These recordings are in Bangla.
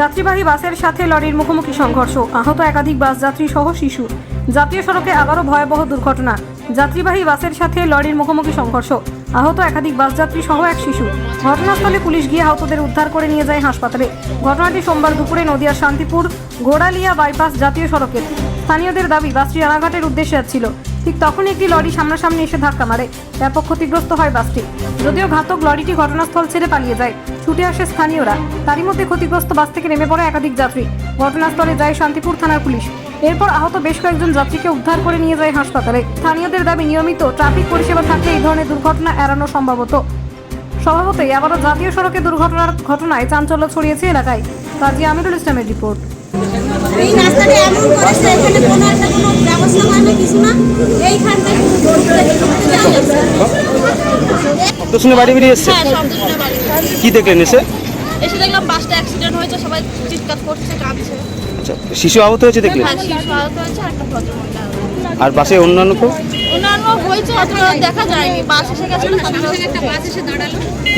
যাত্রীবাহী বাসের সাথে লরির মুখোমুখি সংঘর্ষ। আহত একাধিক বাস যাত্রী সহ শিশু। জাতীয় সড়কে আবারও ভয়াবহ দুর্ঘটনা। যাত্রীবাহী বাসের সাথে লরির মুখোমুখি সংঘর্ষ। আহত একাধিক বাস যাত্রী সহ এক শিশু। ঘটনাস্থলে পুলিশ গিয়ে আহতদের উদ্ধার করে নিয়ে যায় হাসপাতালে। ঘটনাটি সোমবার দুপুরে নদিয়ার শান্তিপুর ঘোড়ালিয়া বাইপাস জাতীয় সড়কের। স্থানীয়দের দাবি, বাসটি রানাঘাটের উদ্দেশ্যে যাচ্ছিল। ঠিক তখনই একটি লরি সামনাসামনি এসে ধাক্কা মারে। ব্যাপক ক্ষতিগ্রস্ত হয় বাসটি। যদিও ঘাতক লরিটি ঘটনাস্থল ছেড়ে পালিয়ে যায়, ছুটে আসে স্থানীয়রা। তারই মধ্যে ক্ষতিগ্রস্ত বাস থেকে নেমে পড়ে একাধিক যাত্রী। ঘটনাস্থলে যায় শান্তিপুর থানার পুলিশ। এরপর আহত বেশ কয়েকজন যাত্রীকে উদ্ধার করে নিয়ে যায় হাসপাতালে। স্থানীয়দের দাবি, নিয়মিত ট্রাফিক পরিষেবা থাকলে এই ধরনের দুর্ঘটনা এড়ানো সম্ভব হতো স্বভাবতই আবারও জাতীয় সড়কে দুর্ঘটনার ঘটনায় চাঞ্চল্য ছড়িয়েছে এলাকায়। কাজী আমিরুল ইসলামের রিপোর্ট। এই রাস্তাটা এমন করেছে, এখানে কোনো একটা কোনো ব্যবস্থা হয় না কিছু না এইখানটা যাওয়া যাচ্ছে তো শুনে বাড়ি বেরিয়ে এসছে? হ্যাঁ শব্দ শুনে বাড়ি কি দেখলেন এসে? এসে দেখলাম বাসটা অ্যাক্সিডেন্ট হয়েছে সবাই চিৎকার করছে কাঁদছে। আচ্ছা শিশু আহত হয়েছে দেখলেন? হ্যাঁ শিশু আহত হয়েছে আর একটা ভদ্রমহিলা আহত হয়েছে। আর বাসে অন্যান্য কেউ? অন্যান্য হয়েছে অতটা দেখা যায়নি। বাস এসে গেছে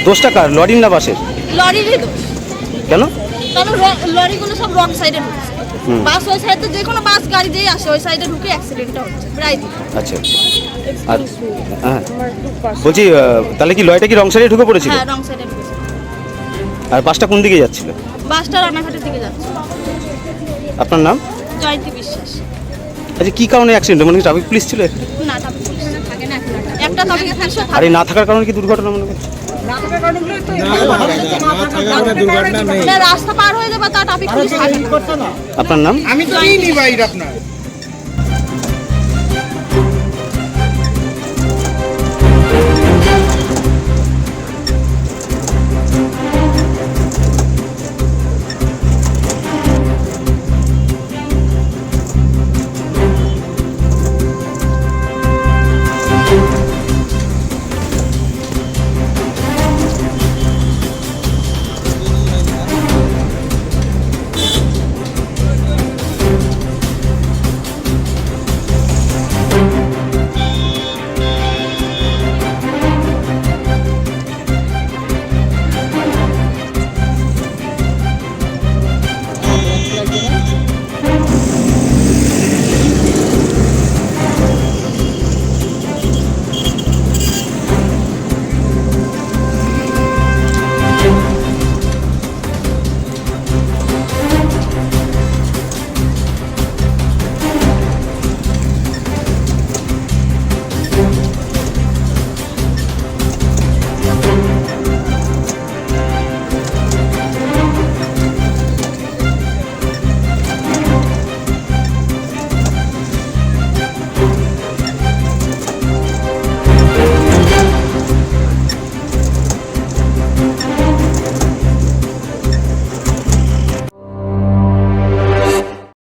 দোষটা কার? লরির না বাসের? লরিরই দোষ। কেন? কারণ র- লরিগুলো সব রং সাইডে ঢুকছে। বাস ওই সাইডে যে কোনো বাস গাড়ি দিয়ে আসে ওই সাইডে ঢুকে অ্যাক্সিডেন্টটা হচ্ছে প্রায় আচ্ছা। আর হ্যাঁ। বলছি তাহলে কি লরিটা কি রং সাইডে ঢুকে পড়েছিল? হ্যাঁ রং সাইডে আর বাসটা কোন দিকে যাচ্ছিল? বাসটা রানাঘাটের দিকে আপনার নাম? জয়ন্তী বিশ্বাস। আচ্ছা কি কারণে অ্যাক্সিডেন্ট মানে ট্রাফিক পুলিশ ছিল? না ট্রাফিক পুলিশ থাকে না একটা ট্রাফিক পুলিশ আর না থাকার কারণে কি দুর্ঘটনা মনে করছে আপনার নাম? আমি তো আপনার।